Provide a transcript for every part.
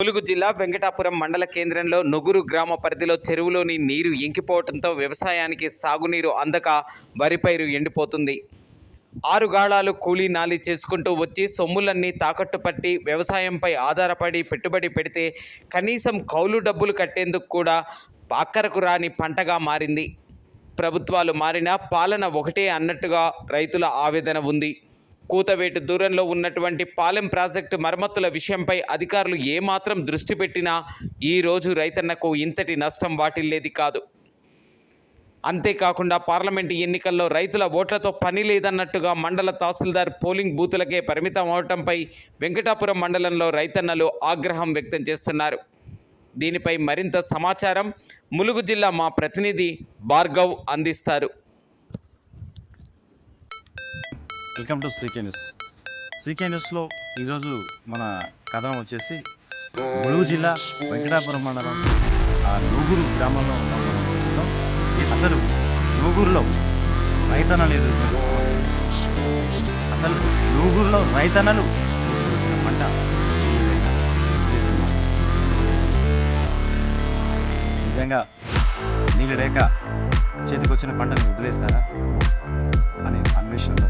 ములుగు జిల్లా వెంకటాపురం మండల కేంద్రంలో నుగురు గ్రామ పరిధిలో చెరువులోని నీరు ఇంకిపోవడంతో వ్యవసాయానికి సాగునీరు అందక వరి పైరు ఎండిపోతుంది ఆరుగాళాలు కూలీ నాలి చేసుకుంటూ వచ్చి సొమ్ములన్నీ తాకట్టు పట్టి వ్యవసాయంపై ఆధారపడి పెట్టుబడి పెడితే కనీసం కౌలు డబ్బులు కట్టేందుకు కూడా అక్కరకు రాని పంటగా మారింది. ప్రభుత్వాలు మారినా పాలన ఒకటే అన్నట్టుగా రైతుల ఆవేదన ఉంది. కూతవేటు దూరంలో ఉన్నటువంటి పాలెం ప్రాజెక్టు మరమ్మతుల విషయంపై అధికారులు ఏమాత్రం దృష్టి పెట్టినా ఈరోజు రైతన్నకు ఇంతటి నష్టం వాటిల్లేది కాదు. అంతేకాకుండా పార్లమెంటు ఎన్నికల్లో రైతుల ఓట్లతో పని లేదన్నట్టుగా మండల తహసీల్దార్ పోలింగ్ బూతులకే పరిమితం అవటంపై వెంకటాపురం మండలంలో రైతన్నలు ఆగ్రహం వ్యక్తం చేస్తున్నారు. దీనిపై మరింత సమాచారం ములుగు జిల్లా మా ప్రతినిధి భార్గవ్ అందిస్తారు. Welcome to CK news CK న్యూస్లో ఈరోజు మన కథనం వచ్చేసి ములుగు జిల్లా వెంకటాపురం మండలం ఆ నూగురు గ్రామంలో ఉన్న అసలు నూగురులో రైతన్నలు ఎదుర్కొనే అసలు నూగురులో రైతన్నలు పంట నిజంగా నీళ్ళు లేక చేతికొచ్చిన పంటను వదిలేస్తారా అనే అన్వేషణలో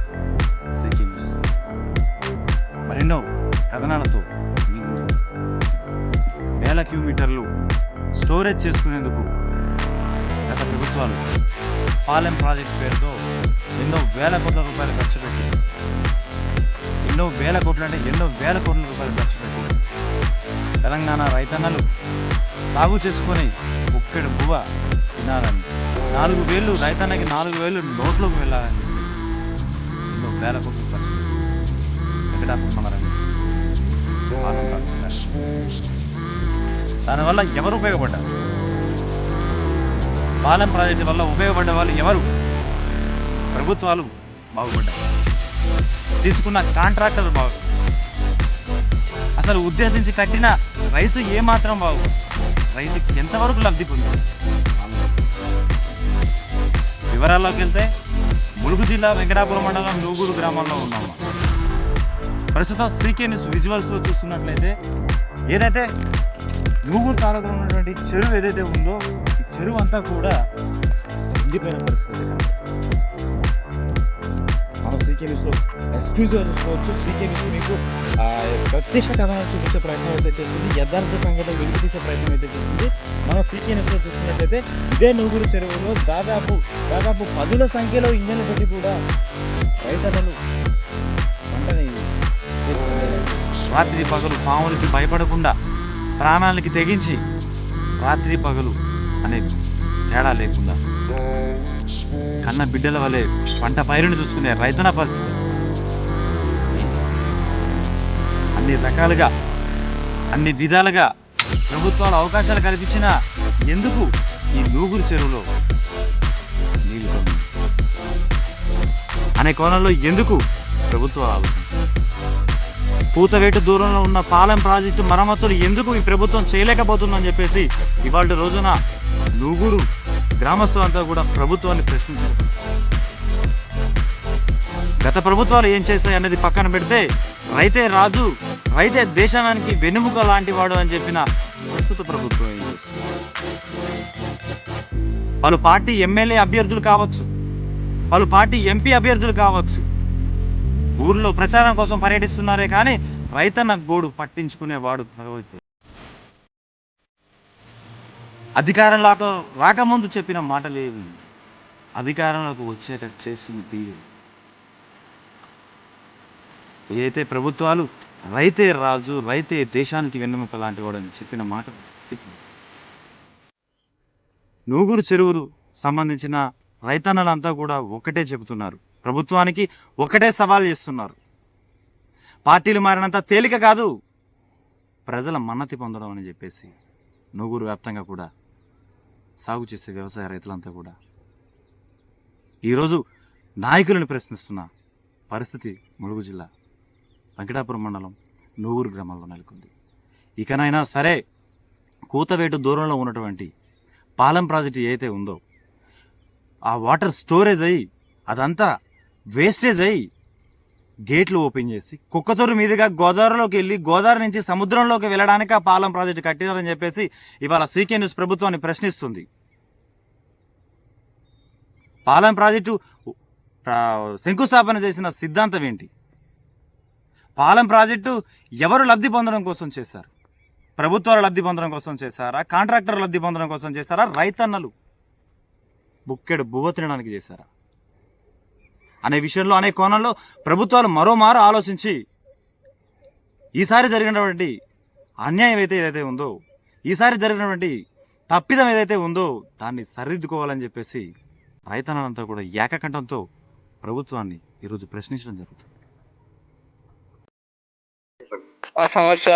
మరెన్నో కథనాలతో వేల కిలోమీటర్లు స్టోరేజ్ చేసుకునేందుకు గత ప్రభుత్వాలు పాలెం ప్రాజెక్ట్ పేరుతో ఎన్నో వేల కోట్ల రూపాయలు ఖర్చు పెట్టి ఎన్నో వేల కోట్లు అంటే ఎన్నో వేల కోట్ల రూపాయలు ఖర్చు పెట్టి తెలంగాణ రైతన్నలు సాగు చేసుకొని ఒక్కడు బువ్వ తినాలని నాలుగు వేలు రైతన్నకి నాలుగు వేలు నోట్లోకి వెళ్ళాలని చెప్పేసి ఎన్నో వేల కోట్లు ఖర్చు పెట్టి వెంకటాపురం దానివల్ల ఎవరు ఉపయోగపడ్డారు? పాలెం ప్రాజెక్టు వల్ల ఉపయోగపడ్డ వాళ్ళు ఎవరు? ప్రభుత్వాలు బాగుపడ్డాయి. తీసుకున్న కాంట్రాక్టర్లు బాగు. అసలు ఉద్దేశించి కట్టిన రైతు ఏమాత్రం బాగు. రైతుకి ఎంతవరకు లబ్ధి పొందారు వివరాల్లోకి వెళ్తే ములుగు జిల్లా వెంకటాపురం మండలం నూగూరు గ్రామంలో ఉన్నాము ప్రస్తుతం సీకే న్యూస్ విజువల్స్లో చూస్తున్నట్లయితే ఏదైతే నూగురు తాలూకులో ఉన్నటువంటి చెరువు ఏదైతే ఉందో ఈ చెరువు అంతా కూడా ఎండిపోయిన పరిస్థితి. మనం సీకే న్యూస్లో ఎక్స్క్యూజ్ చూసుకోవచ్చు. సీకే న్యూస్ మీకు ప్రత్యక్ష కథనాలు చూపించే ప్రయత్నం అయితే చేస్తుంది. యథార్థ సంగతి వెలికి తీసే ప్రయత్నం అయితే చేస్తుంది. మనం సీకే న్యూస్లో చూస్తున్నట్లయితే ఇదే నూగురు చెరువులో దాదాపు దాదాపు పదుల సంఖ్యలో ఇంజన్లు పెట్టి కూడా రైతన్నలు రాత్రి పగలు పాములకి భయపడకుండా ప్రాణాలకి తెగించి రాత్రి పగలు అనే తేడా లేకుండా కన్న బిడ్డల వలె పంట పైరుని చూసుకునే రైతన పరిస్థితి. అన్ని రకాలుగా అన్ని విధాలుగా ప్రభుత్వాలు అవకాశాలు కల్పించిన ఎందుకు ఈ నూగురు చెరువులో అనే కోణంలో ఎందుకు ప్రభుత్వాలు ఆలోచన పూతవేటు దూరంలో ఉన్న పాలెం ప్రాజెక్టు మరమ్మతులు ఎందుకు ఈ ప్రభుత్వం చేయలేకపోతుందని చెప్పేసి ఇవాళ రోజున నూగురు గ్రామస్తులంతా కూడా ప్రభుత్వాన్ని ప్రశ్నించారు. గత ప్రభుత్వాలు ఏం చేశాయి అనేది పక్కన పెడితే రైతే రాజు రైతే దేశానికి వెనుముక లాంటి వాడు అని చెప్పిన ప్రస్తుత ప్రభుత్వం ఏం చేస్తుంది? పలు పార్టీ ఎమ్మెల్యే అభ్యర్థులు కావచ్చు పలు పార్టీ ఎంపీ అభ్యర్థులు కావచ్చు ఊర్లో ప్రచారం కోసం పర్యటిస్తున్నారే కానీ రైతన్న గోడు పట్టించుకునేవాడు భగవద్గీత. అధికారంలోకి రాకముందు చెప్పిన మాటలు ఏవి? అధికారంలోకి వచ్చేటట్టు చేస్తుంది తీరు. ఏదైతే ప్రభుత్వాలు రైతే రాజు రైతే దేశానికి వెన్నెముక లాంటి వాడని చెప్పిన మాట నూగురు చెరువులు సంబంధించిన రైతన్నలంతా కూడా ఒకటే చెబుతున్నారు. ప్రభుత్వానికి ఒకటే సవాల్ చేస్తున్నారు. పార్టీలు మారినంత తేలిక కాదు. ప్రజల మన్నతి పొందడం అని చెప్పేసి నూగురు వ్యాప్తంగా కూడా సాగు చేసే వ్యవసాయ రైతులంతా కూడా. ఈరోజు నాయకులను ప్రశ్నిస్తున్న పరిస్థితి ములుగు జిల్లా వెంకటాపురం మండలం నూగురు గ్రామంలో నెలకొంది. ఇకనైనా సరే కూతవేటు దూరంలో ఉన్నటువంటి పాలెం ప్రాజెక్టు ఏదైతే ఉందో ఆ వాటర్ స్టోరేజ్ అయ్యి అదంతా వేస్టేజ్ అయ్యి గేట్లు ఓపెన్ చేసి కుక్కతూరు మీదుగా గోదావరిలోకి వెళ్ళి గోదావరి నుంచి సముద్రంలోకి వెళ్ళడానికి ఆ పాలం ప్రాజెక్టు కట్టినారని చెప్పేసి ఇవాళ సీకే న్యూస్ ప్రభుత్వాన్ని ప్రశ్నిస్తుంది. పాలెం ప్రాజెక్టు ప్రా- శంకుస్థాపన చేసిన సిద్ధాంతం ఏంటి? పాలెం ప్రాజెక్టు ఎవరు లబ్ధి పొందడం కోసం చేశారు? ప్రభుత్వాలు లబ్ధి పొందడం కోసం చేశారా? కాంట్రాక్టర్ లబ్ధి పొందడం కోసం చేశారా? రైతన్నలు బుక్కెడు బువ్వ తినడానికి చేశారా? అనే విషయంలో అనే కోణంలో ప్రభుత్వాలు మరోమారు ఆలోచించి ఈసారి జరిగినటువంటి అన్యాయం అయితే ఏదైతే ఉందో ఈసారి జరిగినటువంటి తప్పిదం ఏదైతే ఉందో దాన్ని సరిదిద్దుకోవాలని చెప్పేసి రైతన్నలంతా కూడా ఏకకంఠంతో ప్రభుత్వాన్ని ఈరోజు ప్రశ్నించడం జరుగుతుంది. ఆ సమస్య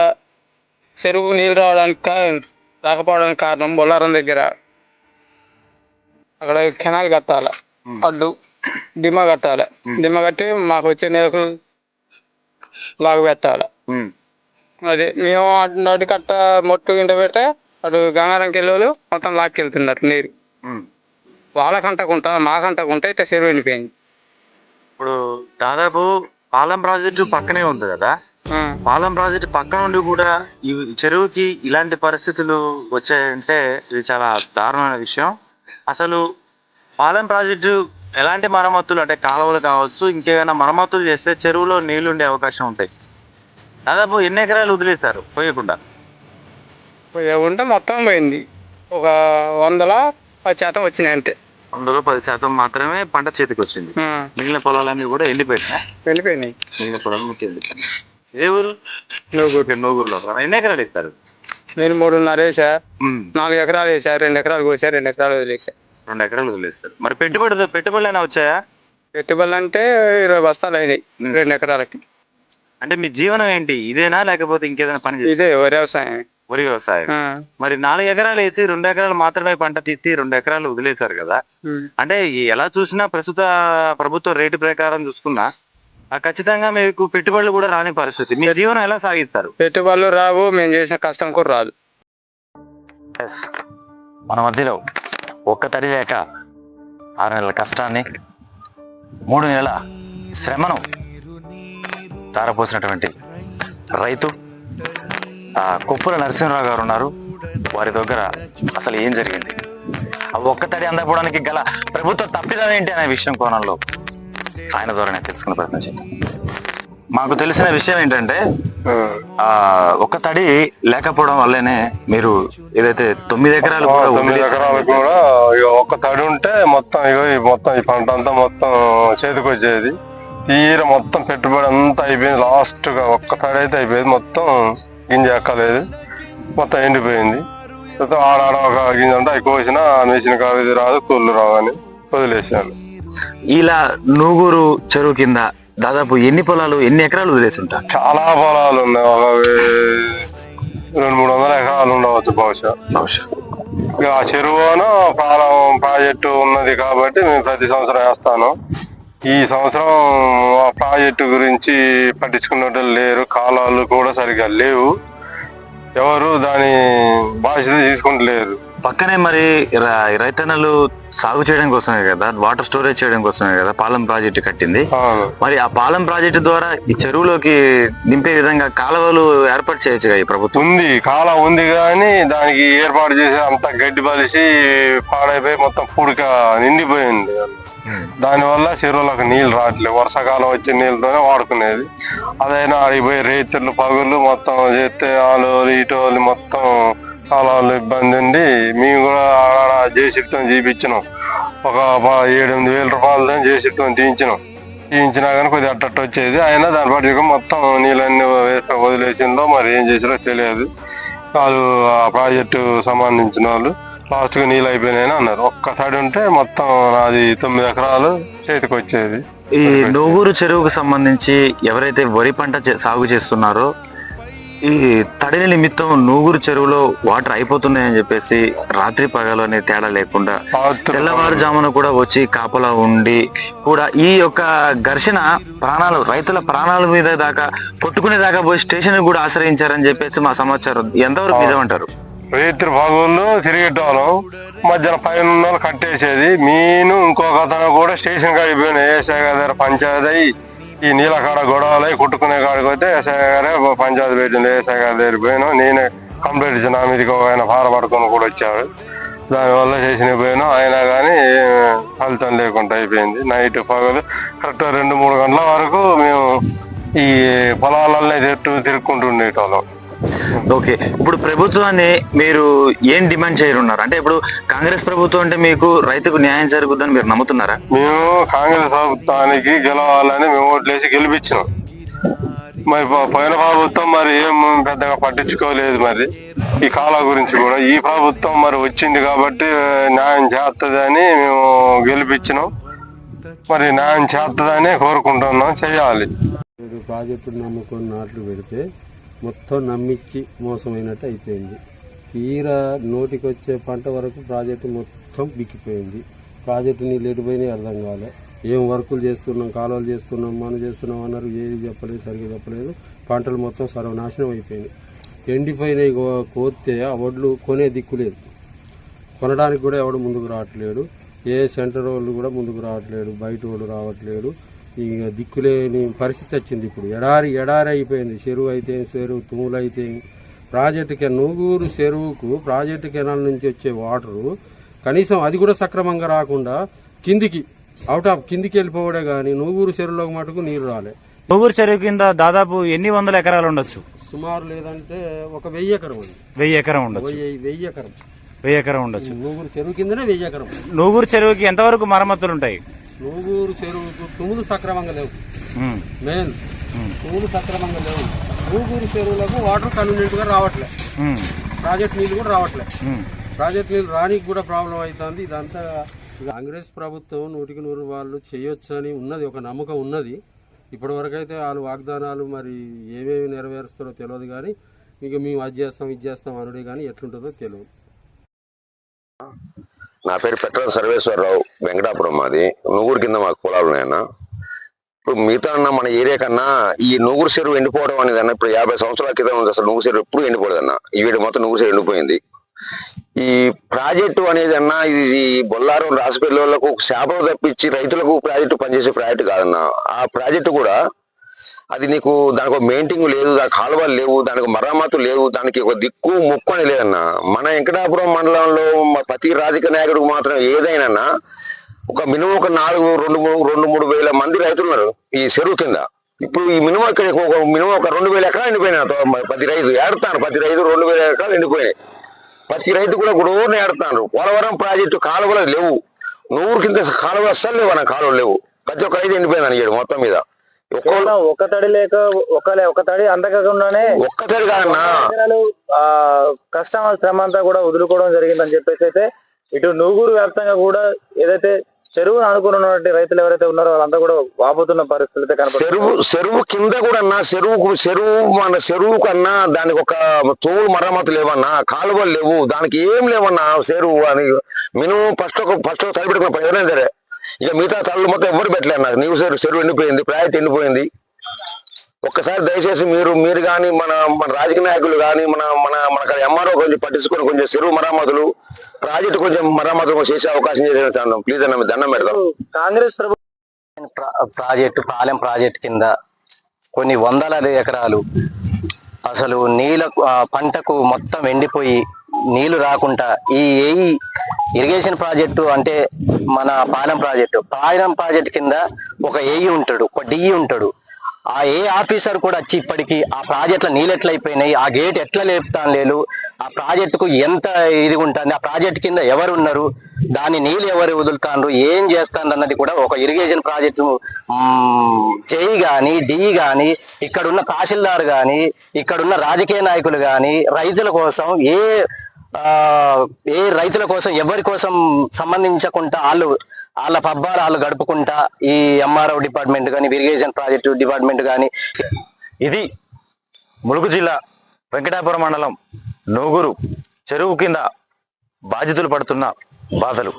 చెరువు నీళ్ళు రావడానికి రాకపోవడానికి కారణం బొల్లారం దగ్గర. అక్కడ కెనాల్ కట్టాలి. అడ్డు. దిమ్మ కట్టాలి. దిమ్మ కట్టి మాకు వచ్చే నీళ్ళు లాగు పెట్టాలి. అది మేము అటు నడి కట్ట మొట్టు ఇంట పెట్టే అటు గంగారంకి వెళ్ళేవాళ్ళు మొత్తం లాక్కెళ్తున్నారు నీరు. వాళ్ళకంటకుంటా మాకంటకుంటా ఇట్లా చెరువు ఎండిపోయింది. ఇప్పుడు దాదాపు పాలెం ప్రాజెక్టు పక్కనే ఉంది కదా? పాలెం ప్రాజెక్టు పక్కన ఉండి కూడా ఈ చెరువుకి ఇలాంటి పరిస్థితులు వచ్చాయంటే ఇది చాలా దారుణమైన విషయం. అసలు పాలెం ప్రాజెక్టు ఎలాంటి మరమ్మతులు? అంటే కాలువలు కావచ్చు ఇంకేమైనా మరమ్మతులు చేస్తే చెరువులో నీళ్ళు ఉండే అవకాశం ఉంటాయి. దాదాపు ఎన్ని ఎకరాలు వదిలేశారు? పోయకుండా. పోయి ఉంటే మొత్తం పోయింది. ఒక వందల పది శాతం వచ్చినాయి అంతే. అందులో పది శాతం మాత్రమే పంట చేతికి వచ్చింది మిగిలిన పొలాలన్నీ కూడా ఎండిపోయినాయి? వెళ్ళిపోయినాయి మిగిలిన పొలాలు ఎండిపోయినాయి. ఏ ఊరు? నూగూరు. నూగూరులో ఎన్ని ఎకరాలు ఇస్తారు నేను మూడున్నర వేసా. నాలుగు ఎకరాలు వేసా రెండు ఎకరాలు కోసా రెండు ఎకరాలు వదిలేసా. రెండు ఎకరాలు వదిలేస్తారు. మరి పెట్టుబడి పెట్టుబడులు అయినా వచ్చాయా? పెట్టుబడులు అంటే ఇరవై బస్తాలు అయినాయి రెండు ఎకరాలకి. అంటే మీ జీవనం ఏంటి? ఇదేనా లేకపోతే ఇంకేదైనా పని? ఇదే వరి వ్యవసాయం వరి వ్యవసాయం మరి నాలుగు ఎకరాలు వేసి రెండు ఎకరాలు మాత్రమే పంట తీసి రెండు ఎకరాలు వదిలేశారు కదా. అంటే ఎలా చూసినా ప్రస్తుత ప్రభుత్వ రేటు ప్రకారం చూసుకున్నా ఆ ఖచ్చితంగా మీకు పెట్టుబడులు కూడా రాని పరిస్థితి. మీ జీవనం ఎలా సాగిస్తారు? పెట్టుబడులు రావు మేము చేసిన కష్టం కూడా రాదు. మన మధ్యలో ఒక్క తడి లేక ఆరు నెలల కష్టాన్ని మూడు నెలల శ్రమను తారపోసినటువంటి రైతు ఆ కుప్పల నరసింహరావు గారు ఉన్నారు. వారి దగ్గర అసలు ఏం జరిగింది? ఆ ఒక్క తడి అందకపోవడానికి గల ప్రభుత్వ తప్పిదం ఏంటి అనే విషయం కోణంలో ఆయన ద్వారా నేను తెలుసుకునే ప్రయత్నం చేద్దాం. మాకు తెలిసిన విషయం ఏంటంటే ఆ ఒక్క తడి లేకపోవడం వల్లనే మీరు ఏదైతే తొమ్మిది ఎకరాలు కూడా తొమ్మిది ఎకరాలకు కూడా ఒక్క తడి ఉంటే మొత్తం ఇగో ఈ మొత్తం ఈ పంట అంతా మొత్తం చేతికి వచ్చేది. తీర మొత్తం పెట్టుబడి అంతా అయిపోయింది. లాస్ట్గా ఒక్క తడి అయితే అయిపోయింది. మొత్తం గింజ ఎక్కలేదు మొత్తం ఎండిపోయింది. ఆడాడ ఒక గింజ ఉంటే అవి కోసిన మెషిన్ కాదు రాదు కూళ్ళు రావు అని వదిలేసాను ఇలా నూగూరు చెరువు కింద దాదాపు ఎన్ని పొలాలు ఎన్ని ఎకరాలు వదిలేసి ఉంటారు? చాలా పొలాలు ఉన్నాయి ఒక రెండు మూడు వందల ఎకరాలు ఉండవచ్చు బహుశా. బహుశా. ఇక ఆ చెరువును పాలం ప్రాజెక్టు ఉన్నది కాబట్టి మేము ప్రతి సంవత్సరం వేస్తాను. ఈ సంవత్సరం ఆ ప్రాజెక్టు గురించి పట్టించుకున్నట్టు లేరు కాలాలు కూడా సరిగా లేవు. ఎవరు దాని బాధ్యత తీసుకుంటలేరు. పక్కనే మరి రైతన్నలు సాగు చేయడం కోసమే కదా వాటర్ స్టోరేజ్ చేయడం కోసమే కదా పాలెం ప్రాజెక్టు కట్టింది. మరి ఆ పాలెం ప్రాజెక్టు ద్వారా ఈ చెరువులోకి నింపే విధంగా కాలువలు ఏర్పాటు చేయొచ్చు కదా ఈ ప్రభుత్వం? ఉంది కాలం ఉంది కానీ దానికి ఏర్పాటు చేసి అంతా గడ్డి బలిసి పాడైపోయి మొత్తం పూడిక నిండిపోయింది. దానివల్ల చెరువులకు నీళ్ళు రావట్లేదు. వర్షాకాలం వచ్చే నీళ్ళతోనే వాడుకునేది. అదైనా అడిగిపోయి రైతులు పగులు మొత్తం చేస్తే వాళ్ళు ఇటు మొత్తం చాలా ఇబ్బంది ఉండి మేము కూడా ఆడ జేసీబీతో చేయించినాం ఒక ఏడెనిమిది వేల రూపాయలతో జేసీబీతో తీయించినాం. తీయించినా కానీ కొద్దిగా అట్టట్టు వచ్చేది. అయినా దాని పాటు మొత్తం నీళ్ళన్నీ వేసి వదిలేసిందో మరి ఏం చేసిరో తెలియదు. వాళ్ళు ఆ ప్రాజెక్టు సంబంధించిన వాళ్ళు లాస్ట్గా నీళ్ళు అయిపోయినాయని అన్నారు. ఒక్క ఉంటే మొత్తం నాది తొమ్మిది ఎకరాలు చేతికి వచ్చేది. ఈ నోగూరు చెరువుకు సంబంధించి ఎవరైతే వరి పంట చే- సాగు చేస్తున్నారో ఈ తడిని నిమిత్తం నూగూరు చెరువులో వాటర్ అయిపోతున్నాయని చెప్పేసి రాత్రి పగలు అనే తేడా లేకుండా తెల్లవారుజామున కూడా వచ్చి కాపలా ఉండి కూడా ఈ యొక్క ఘర్షణ ప్రాణాలు రైతుల ప్రాణాల మీద దాకా కొట్టుకునే దాకా పోయి స్టేషన్ కూడా ఆశ్రయించారని చెప్పేసి మా సమాచారం. ఎంతవరకు నిజమంటారు? రైతులు పగుళ్ళు తిరిగేటోళ్ళం మధ్యాహ్నం పైన కట్టేసేది. నేను ఇంకొక అతను కూడా స్టేషన్ అయిపోయిన ఏసా దగ్గర పంచాయతీ. ఈ నీళ్ళ కాడ గొడవలు కుట్టుకునే కొట్టుకునే కాడికి పోతే ఎస్ఐ గారే పంచాయతీ పెట్టింది ఎస్ఐ గారి దగ్గర పోయాను నేనే కంప్లైంట్ ఇచ్చిన నా మీదకి ఒక ఆయన ఫార కూడా వచ్చాడు దానివల్ల చేసిన పోయాను అయినా కానీ ఫలితం లేకుండా అయిపోయింది. నైట్ పగలు కరెక్ట్ రెండు మూడు గంటల వరకు మేము ఈ పొలాలన్నీ తిట్టు తిరుక్కుంటుండేటోళ్ళం. ఓకే. ఇప్పుడు ప్రభుత్వాన్ని మీరు ఏం డిమాండ్ చేయనున్నారు? అంటే ఇప్పుడు కాంగ్రెస్ ప్రభుత్వం అంటే మీకు రైతుకు న్యాయం జరుగుతుందని మీరు నమ్ముతున్నారా? మేము కాంగ్రెస్ ప్రభుత్వానికి గెలవాలని మేము ఓట్లేసి గెలిపించినాం. మరి పోయిన ప్రభుత్వం మరి ఏం పెద్దగా పట్టించుకోలేదు మరి. ఈ కాల గురించి కూడా. ఈ ప్రభుత్వం మరి వచ్చింది కాబట్టి న్యాయం చేస్తుందని మేము గెలిపించినాం. మరి న్యాయం చేస్తుందని కోరుకుంటున్నాం. చేయాలి. ఇది ప్రాజెక్టు నమ్ముకొని నాట్లు పెడితే మొత్తం నమ్మిచ్చి మోసమైనట్టు అయిపోయింది. తీరా నోటికి వచ్చే పంట వరకు ప్రాజెక్టు మొత్తం బిక్కిపోయింది. ప్రాజెక్టు నీళ్ళు ఎటుపోయినాయి అర్థం కాలే. ఏం వర్కులు చేస్తున్నాం కాలువలు చేస్తున్నాం మనం చేస్తున్నాం అన్నారు ఏది చెప్పలేదు సరిగ్గా చెప్పలేదు. పంటలు మొత్తం సర్వనాశనం అయిపోయినాయి. ఎండిపోయినాయి కోతే ఆ వడ్లు కొనే దిక్కు లేదు. కొనడానికి కూడా ఎవడు ముందుకు రావట్లేడు. ఏ సెంటర్ వాళ్ళు కూడా ముందుకు రావట్లేడు బయట వాళ్ళు రావట్లేడు. ఇక దిక్కులేని పరిస్థితి వచ్చింది ఇప్పుడు. ఎడారి ఎడారి అయిపోయింది. చెరువు అయితే చెరువు తుమ్ములు అయితే. ప్రాజెక్టు కె నూగూరు చెరువుకు ప్రాజెక్టు కెనాల్ నుంచి వచ్చే వాటరు కనీసం అది కూడా సక్రమంగా రాకుండా కిందికి అవుట్ ఆఫ్ కిందికి వెళ్ళిపోవడే కానీ నూగూరు చెరువులోకి మటుకు నీరు రాలే. పొగురు చెరువు కింద దాదాపు ఎన్ని వందల ఎకరాలు ఉండొచ్చు? సుమారు లేదంటే ఒక వెయ్యి ఎకరం ఉంది. వెయ్యి ఎకరం ఉండొచ్చు. వెయ్యి వెయ్యి ఎకరం. వెయ్యి ఎకరం ఉండొచ్చు. నూగూరు చెరువు కిందనే వెయ్యి ఎకరం. నూగూరు చెరువుకి ఎంతవరకు మరమ్మతులు ఉంటాయి? నూగూరు చెరువుకు తుములు సక్రమంగా లేవు. మెయిన్. తుములు సక్రమంగా లేవు. నూగూరు చెరువులకు వాటర్ కన్వీనియంట్గా రావట్లే. ప్రాజెక్ట్ నీళ్ళు కూడా రావట్లే. ప్రాజెక్ట్ నీళ్ళు రానికి కూడా ప్రాబ్లం అవుతుంది. ఇదంతా కాంగ్రెస్ ప్రభుత్వం నూటికి నూరు వాళ్ళు చేయొచ్చని ఉన్నది ఒక నమ్మకం ఉన్నది. ఇప్పటి వరకు అయితే వాళ్ళు వాగ్దానాలు మరి ఏమేమి నెరవేరుస్తారో తెలియదు కానీ ఇక మేము అది చేస్తాం ఇది చేస్తాం అనుడే కానీ ఎట్లుంటుందో తెలియదు. నా పేరు పెట్రోల్ సర్వేశ్వరరావు వెంకటాపురం మాది. నూగురు కింద మాకు పొలాలు ఉన్నాయన్న. ఇప్పుడు మిగతా అన్న మన ఏరియా కన్నా ఈ నూగురు చెరువు ఎండిపోవడం అనేది అన్న ఇప్పుడు యాభై సంవత్సరాల క్రితం ఉంది అసలు నూగురు చెరువు ఎప్పుడు ఎండిపోలేదన్న. ఈ వీడి మొత్తం నూగురు చెరువు ఎండిపోయింది. ఈ ప్రాజెక్టు అనేది అన్న ఇది ఈ బొల్లారం రాసిపల్లి వాళ్ళకు శాపలు తప్పించి రైతులకు ప్రాజెక్టు పనిచేసే ప్రాజెక్టు కాదన్న. ఆ ప్రాజెక్టు కూడా అది నీకు దానికి ఒక మెయింటింగ్ లేదు దానికి కాలువలు లేవు దానికి మరమ్మతు లేవు దానికి ఒక దిక్కు ముక్కు అని లేదన్న. మన వెంకటాపురం మండలంలో ప్రతి రాజకీయ నాయకుడికి మాత్రం ఏదైనా ఒక మినిమం ఒక నాలుగు రెండు మూడు రెండు మూడు వేల మంది రైతులు ఉన్నారు ఈ చెరువు కింద. ఇప్పుడు ఈ మినిమం ఇక్కడ ఒక మినిమం ఒక రెండు వేల ఎకరాలు ఎండిపోయినాయి ప్రతి రైతు ఏడతాను ప్రతి రైతు రెండు వేల ఎకరాలు ఎండిపోయినాయి. ప్రతి రైతు కూడా గుడూరుని ఏడుతాను పోలవరం ప్రాజెక్టు కాలువలు లేవు. నూరు కింద కాలువ అస్సలు లేవు అన్న కాలువలు లేవు. ప్రతి ఒక్క రైతు ఎండిపోయిందని చెప్పి మొత్తం మీద. ఒక తడి లేక ఒక ఒక తడి అందకుండానే ఒక్కసారి కాదన్నా ఎకరాలు ఆ కష్టం శ్రమ అంతా కూడా వదులుకోవడం జరిగిందని చెప్పేసి అయితే ఇటు నూగూరు వ్యాప్తంగా కూడా ఏదైతే చెరువును ఆనుకుని ఉన్నటువంటి రైతులు ఎవరైతే ఉన్నారో వాళ్ళంతా కూడా వాపోతున్న పరిస్థితులు అయితే కనపడుతున్నాయి. చెరువు చెరువు కింద కూడా అన్నా చెరువుకు చెరువు మన చెరువు కన్నా దానికి ఒక తోడు మరమ్మతు లేవన్నా కాలువలు లేవు దానికి ఏం లేవన్నా చెరువు అని మినిమం ఫస్ట్ ఒక ఫస్ట్ సరిపెట్టుకున్న ఏదైనా సరే ఇక మిగతా కళ్ళు మొత్తం ఎవరు పెట్టలేరు నాకు. నీవు చెరువు చెరువు ఎండిపోయింది ప్రాజెక్ట్ ఎండిపోయింది. ఒక్కసారి దయచేసి మీరు మీరు కానీ మన మన రాజకీయ నాయకులు కానీ మన మన మన ఎంఆర్ఓ కొంచెం పట్టించుకొని కొంచెం చెరువు మరమ్మతులు ప్రాజెక్టు కొంచెం మరమ్మతులు చేసే అవకాశం చేసిన ప్లీజ్ అన్న మీ దండం పెడతాం కాంగ్రెస్ ప్రభుత్వం ప్రాజెక్టు పాలెం ప్రాజెక్ట్ కింద కొన్ని వందల ఎకరాలు అసలు నీళ్ళ పంటకు మొత్తం ఎండిపోయి నీళ్ళు రాకుండా ఈ ఏఈ ఇరిగేషన్ ప్రాజెక్టు అంటే మన పాలెం ప్రాజెక్టు. పాలెం ప్రాజెక్ట్ కింద ఒక ఏఈ ఉంటాడు ఒక డిఈ ఉంటాడు. ఆ ఏ ఆఫీసర్ కూడా వచ్చి ఇప్పటికి ఆ ప్రాజెక్టుల నీళ్ళు ఎట్లయిపోయినాయి ఆ గేట్ ఎట్లా లేపుతాను లేదు ఆ ప్రాజెక్టుకు ఎంత ఇది ఉంటుంది ఆ ప్రాజెక్ట్ కింద ఎవరు ఉన్నారు దాని నీళ్ళు ఎవరు వదులుతాండ్రు ఏం చేస్తాను అన్నది కూడా ఒక ఇరిగేషన్ ప్రాజెక్టు జై కానీ డి కానీ ఇక్కడున్న తహసీల్దార్ కానీ ఇక్కడున్న రాజకీయ నాయకులు కానీ రైతుల కోసం ఏ ఏ రైతుల కోసం ఎవరి కోసం సంబంధించకుండా వాళ్ళు వాళ్ళ పబ్బాలు వాళ్ళు గడుపుకుంటా ఈ ఎంఆర్ఓ డిపార్ట్మెంట్ కానీ ఇరిగేషన్ ప్రాజెక్టు డిపార్ట్మెంట్ కానీ ఇది ములుగు జిల్లా వెంకటాపురం మండలం నూగురు చెరువు కింద బాధితులు పడుతున్న బాధలు.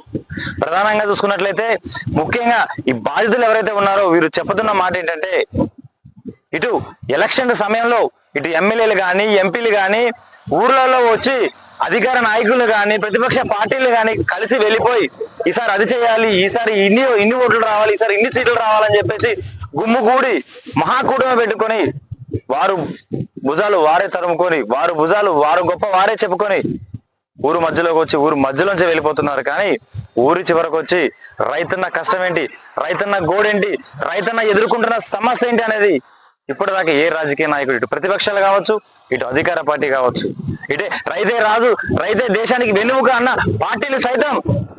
ప్రధానంగా చూసుకున్నట్లయితే ముఖ్యంగా ఈ బాధితులు ఎవరైతే ఉన్నారో వీరు చెప్పుతున్న మాట ఏంటంటే ఇటు ఎలక్షన్ సమయంలో ఇటు ఎమ్మెల్యేలు కానీ ఎంపీలు కానీ ఊర్లలో వచ్చి అధికార నాయకులు కానీ ప్రతిపక్ష పార్టీలు కానీ కలిసి వెళ్ళిపోయి ఈసారి అది చేయాలి ఈసారి ఇన్ని ఇన్ని ఓట్లు రావాలి ఈసారి ఇన్ని సీట్లు రావాలని చెప్పేసి గుమ్ముగూడి మహాకూటమి పెట్టుకొని వారు భుజాలు వారే తరుముకొని వారు భుజాలు వారు గొప్ప వారే చెప్పుకొని ఊరు మధ్యలోకి వచ్చి ఊరు మధ్యలోంచి వెళ్ళిపోతున్నారు. కానీ ఊరి చివరకు వచ్చి రైతన్న కష్టం ఏంటి రైతన్న గోడేంటి? రైతన్న ఎదుర్కొంటున్న సమస్య ఏంటి అనేది ఇప్పటిదాకా ఏ రాజకీయ నాయకుడు ఇటు ప్రతిపక్షాలు కావచ్చు ఇటు అధికార పార్టీ కావచ్చు. ఇటే రైతే రాజు రైతే దేశానికి వెన్నుముక అన్న పార్టీలు సైతం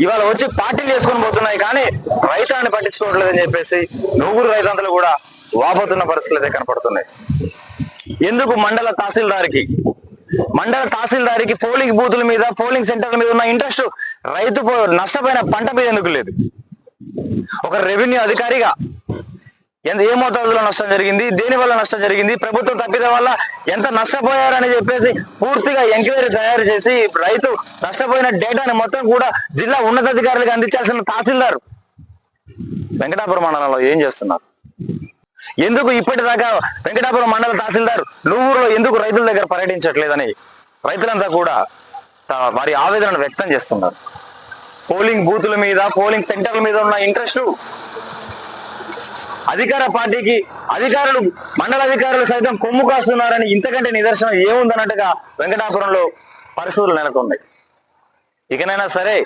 ఇవాళ వచ్చి పార్టీలు చేసుకొని పోతున్నాయి కానీ రైతాన్ని పట్టించుకోవట్లేదని చెప్పేసి నూగురు రైతాంతలు కూడా వాపోతున్న పరిస్థితులు అయితే కనపడుతున్నాయి. ఎందుకు మండల తహసీల్దార్కి? మండల తహసీల్దారికి పోలింగ్ బూతుల మీద పోలింగ్ సెంటర్ల మీద ఉన్న ఇంట్రెస్ట్ రైతు నష్టపోయిన పంట మీద ఎందుకు లేదు? ఒక రెవెన్యూ అధికారిగా ఎంత ఏ మోతాదులో నష్టం జరిగింది? దేని వల్ల నష్టం జరిగింది? ప్రభుత్వం తప్పిద వల్ల ఎంత నష్టపోయారని చెప్పేసి పూర్తిగా ఎంక్వైరీ తయారు చేసి రైతు నష్టపోయిన డేటాని మొత్తం కూడా జిల్లా ఉన్నతాధికారులకు అందించాల్సిన తహసీల్దార్. వెంకటాపురం మండలంలో ఏం చేస్తున్నారు? ఎందుకు ఇప్పటిదాకా వెంకటాపురం మండల తహసీల్దార్ నువ్వులో ఎందుకు రైతుల దగ్గర పర్యటించట్లేదని రైతులంతా కూడా వారి ఆవేదనను వ్యక్తం చేస్తున్నారు. పోలింగ్ బూతుల మీద పోలింగ్ సెంటర్ల మీద ఉన్న ఇంట్రెస్ట్ అధికార పార్టీకి అధికారులు మండల అధికారులు సైతం కొమ్ము కాస్తున్నారని ఇంతకంటే నిదర్శనం ఏముందన్నట్టుగా వెంకటాపురంలో పరిస్థితులు నెలకొన్నాయి. ఇకనైనా సరే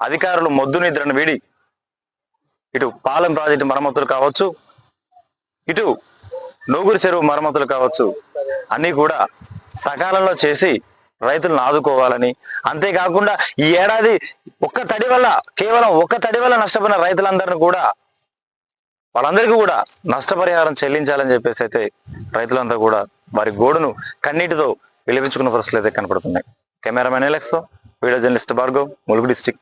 అధికారులు మొద్దు నిద్రను వీడి ఇటు పాలెం ప్రాజెక్టు మరమ్మతులు కావచ్చు ఇటు నూగురు చెరువు మరమ్మతులు కావచ్చు అన్నీ కూడా సకాలంలో చేసి రైతులను ఆదుకోవాలని. అంతేకాకుండా ఈ ఏడాది ఒక్క తడి వల్ల కేవలం ఒక్క తడి వల్ల నష్టపోయిన రైతులందరినీ కూడా వాళ్ళందరికీ కూడా నష్టపరిహారం చెల్లించాలని చెప్పేసి అయితే రైతులంతా కూడా వారి గోడును కన్నీటితో విలిపించుకున్న పరిస్థితులు అయితే కనపడుతున్నాయి. Cameraman ఎలక్స్తో video journalist Bhargav Mulugu district